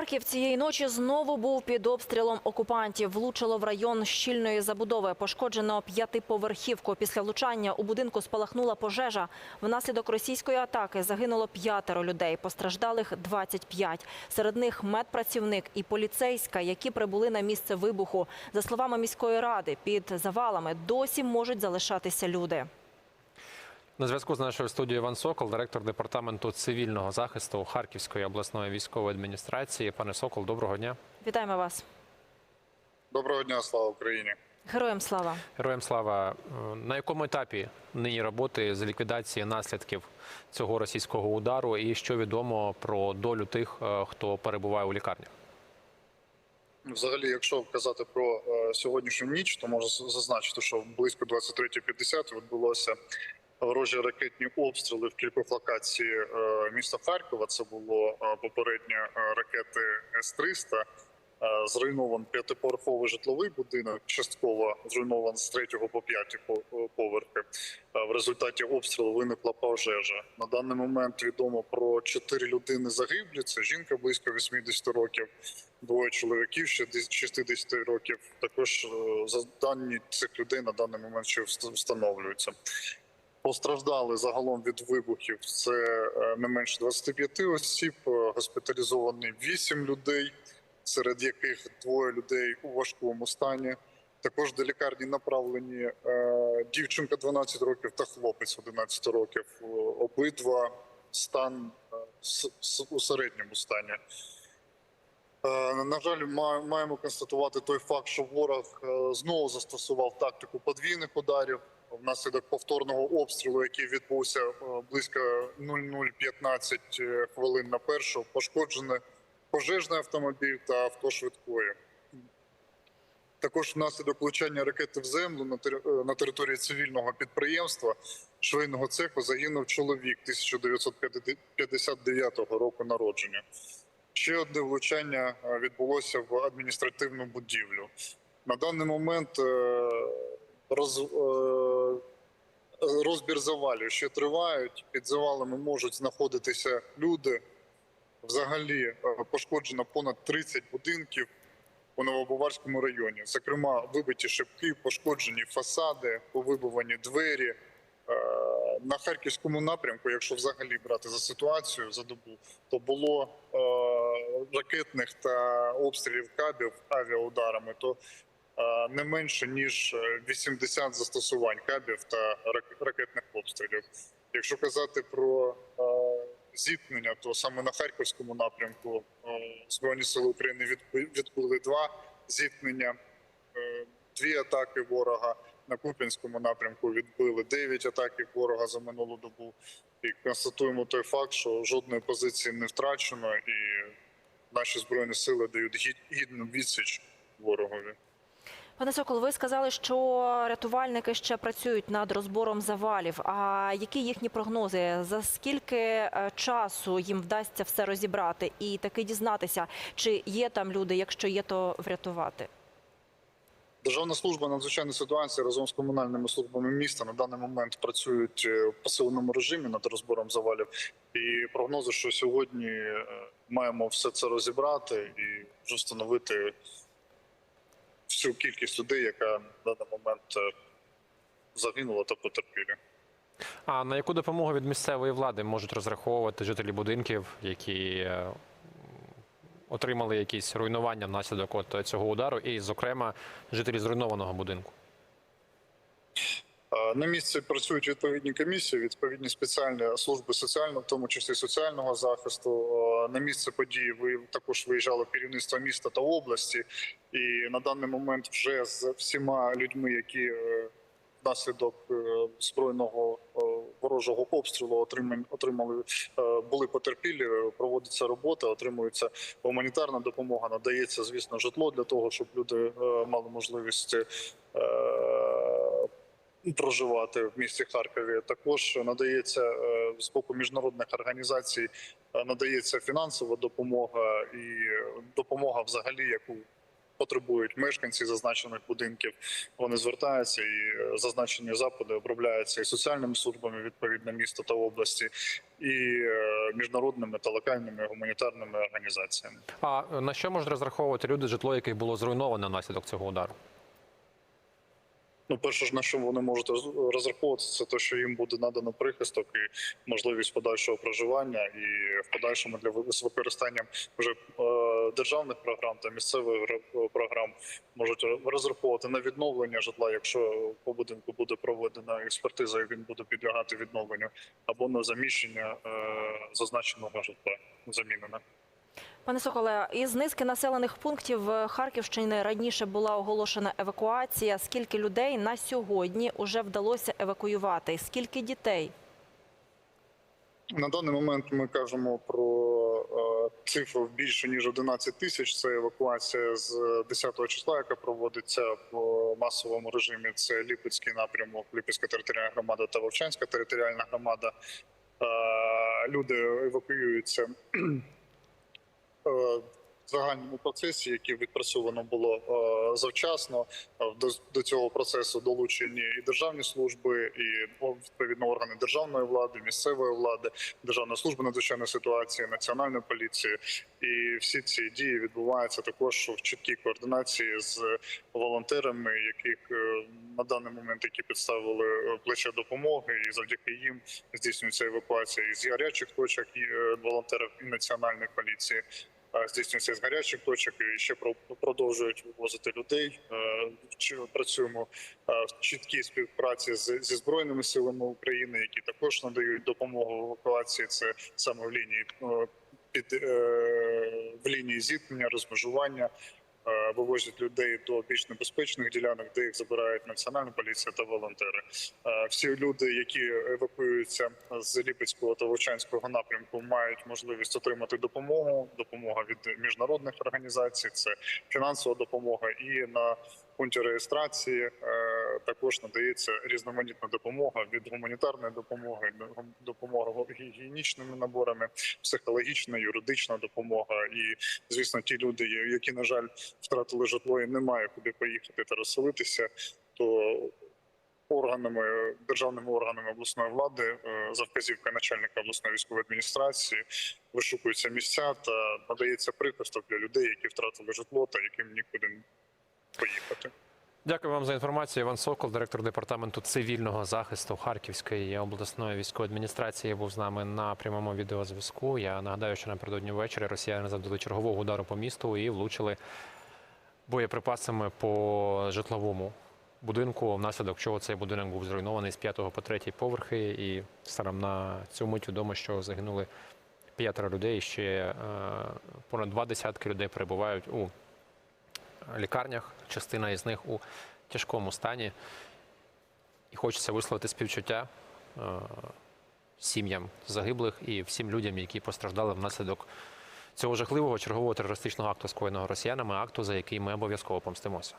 Харків цієї ночі знову був під обстрілом окупантів. Влучило в район щільної забудови. Пошкоджено п'ятиповерхівку. Після влучання у будинку спалахнула пожежа. Внаслідок російської атаки загинуло п'ятеро людей. Постраждалих 25. Серед них медпрацівник і поліцейська, які прибули на місце вибуху. За словами міської ради, під завалами досі можуть залишатися люди. На зв'язку з нашою студією Іван Сокол, директор департаменту цивільного захисту Харківської обласної військової адміністрації. Пане Сокол, доброго дня. Вітаємо вас. Доброго дня, слава Україні. Героям слава. Героям слава. На якому етапі нині роботи з ліквідації наслідків цього російського удару, і що відомо про долю тих, е, хто перебуває у лікарні? Взагалі, якщо казати про е, сьогоднішню ніч, то можу зазначити, що близько 23.50 відбулося ворожі ракетні обстріли в кількох локацій е, міста Харкова. Це було е, попередньо е, ракети С-300. Е, Зруйнований п'ятиповерховий житловий будинок, частково зруйнований з третього по п'яті по- поверхи. В результаті обстрілу виникла пожежа. На даний момент відомо про чотири людини загиблі. Це жінка близько 80 років, двоє чоловіків ще десь 60 років. Також за дані цих людей на даний момент ще встановлюються. Постраждали загалом від вибухів. Це е, не менше 25 осіб, е, госпіталізовані 8 людей, серед яких двоє людей у важкому стані. Також до лікарні направлені е, дівчинка 12 років та хлопець 11 років. Обидва стан у середньому стані. Е, На жаль, маємо констатувати той факт, що ворог е, знову застосував тактику подвійних ударів внаслідок повторного обстрілу, який відбувся е, близько 00.15 е, хвилин на першу. Пошкоджений пожежний автомобіль та авто швидкої. Також внаслідок влучання ракети в землю на території цивільного підприємства швейного цеху загинув чоловік 1959 року народження. Ще одне влучання е, відбулося в адміністративну будівлю. На даний момент е, роз, е, розбір завалів ще тривають. Під завалами можуть знаходитися люди. Взагалі пошкоджено понад 30 будинків у Новобаварському районі. Зокрема, вибиті шибки, пошкоджені фасади, повибувані двері. Е, На харківському напрямку, якщо взагалі брати за ситуацію за добу, то було е, ракетних та обстрілів кабів авіаударами, то е, не менше ніж е, 80 застосувань кабів та рак- ракетних обстрілів. Якщо казати про е, зіткнення, то саме на харківському напрямку е, збройні сили України відби- відбили два зіткнення, е, дві атаки ворога. На Куп'янському напрямку відбили 9 атаків ворога за минулу добу. І констатуємо той факт, що жодної позиції не втрачено, і наші збройні сили дають гідну відсіч ворогові. Пане Сокол, ви сказали, що рятувальники ще працюють над розбором завалів. А які їхні прогнози? За скільки е, часу їм вдасться все розібрати і таки дізнатися, чи є там люди? Якщо є, то врятувати? Державна служба надзвичайної ситуації разом з комунальними службами міста на даний момент працюють е, в посиленому режимі над розбором завалів. І прогнози, що сьогодні е, маємо все це розібрати і вже встановити всю кількість людей, яка на даний момент е, загинула та потерпіли. А на яку допомогу від місцевої влади можуть розраховувати жителі будинків, які отримали якісь руйнування внаслідок от цього удару, і, зокрема, жителі зруйнованого будинку? На місці працюють відповідні комісії, відповідні спеціальні служби соціального, в тому числі соціального захисту. На місце події ви також виїжджало керівництво міста та області, і на даний момент вже з всіма людьми, які е, внаслідок е, збройного е, ворожого обстрілу отримані отримали е, були потерпілі. Проводиться робота, отримується гуманітарна допомога. Надається, звісно, житло для того, щоб люди мали можливість. проживати в місті Харкові. Також надається з боку міжнародних організацій, надається фінансова допомога і допомога, взагалі, яку потребують мешканці зазначених будинків. Вони звертаються і е, зазначені запити обробляються і соціальними службами відповідно міста та області, і е, міжнародними та локальними гуманітарними організаціями. А е, на що можуть розраховувати люди, житло яких було зруйноване внаслідок цього удару? Ну, перше ж на що вони можуть роз- розраховувати, це те, що їм буде надано прихисток і можливість подальшого проживання, і в подальшому для з використанням вже е, державних програм та місцевих гра- програм можуть розраховувати на відновлення житла, якщо по будинку буде проведена експертиза, і він буде підлягати відновленню, або на заміщення е, зазначеного житла замінене. Пане Соколе, із низки населених пунктів е, Харківщини раніше була оголошена евакуація. Скільки людей на сьогодні вже вдалося евакуювати? Скільки дітей? На даний момент ми кажемо про е, цифру більше ніж 11 тисяч. Це евакуація з 10 числа, яка проводиться в масовому режимі. Це Ліпецький напрямок, Ліпецька територіальна громада та Вовчанська територіальна громада. Е, люди евакуюються е, в загальному процесі, який відпрацьовано було е, завчасно. Е, До, цього процесу долучені і державні служби, і відповідно органи державної влади, місцевої влади, Державна служба надзвичайної ситуації, національної поліції. І всі ці дії відбуваються також в чіткій координації з волонтерами, яких е, на даний момент які підставили плече допомоги, і завдяки їм здійснюється евакуація із гарячих точок і волонтерів і національної поліції. Здійснюється з гарячих точок і ще про- продовжують вивозити людей. Працюємо в чіткій співпраці з, зі збройними силами України, які також надають допомогу в евакуації. Це саме в лінії під е, в лінії зіткнення, розмежування. Е, Вивозять людей до більш небезпечних ділянок, де їх забирають національна поліція та волонтери. Е, Всі люди, які евакуюються з Ліпецького та Вовчанського напрямку, мають можливість отримати допомогу. Допомога від міжнародних організацій, це фінансова допомога. І на пункті реєстрації е, також надається різноманітна допомога від гуманітарної допомоги, допомога гігієнічними наборами, психологічна, юридична допомога. І звісно, ті люди, які на жаль втратили житло і немає куди поїхати та розселитися, то органами державними органами обласної влади е, за вказівкою начальника обласної військової адміністрації вишукуються місця та надається прихисток для людей, які втратили житло та яким нікуди поїхати. Дякую вам за інформацію. Іван Сокол, директор департаменту цивільного захисту Харківської обласної військової адміністрації, був з нами на прямому відеозв'язку. Я нагадаю, що напередодні ввечері росіяни завдали чергового удару по місту і влучили боєприпасами по житловому будинку, внаслідок чого цей будинок був зруйнований з 5 по 3 поверхи. І станом на цю мить відомо, що загинули п'ятеро людей. Ще е, понад два десятки людей перебувають у лікарнях. Частина із них у тяжкому стані. І хочеться висловити співчуття е, сім'ям загиблих і всім людям, які постраждали внаслідок цього жахливого чергового терористичного акту, скоєного росіянами, акту, за який ми обов'язково помстимося.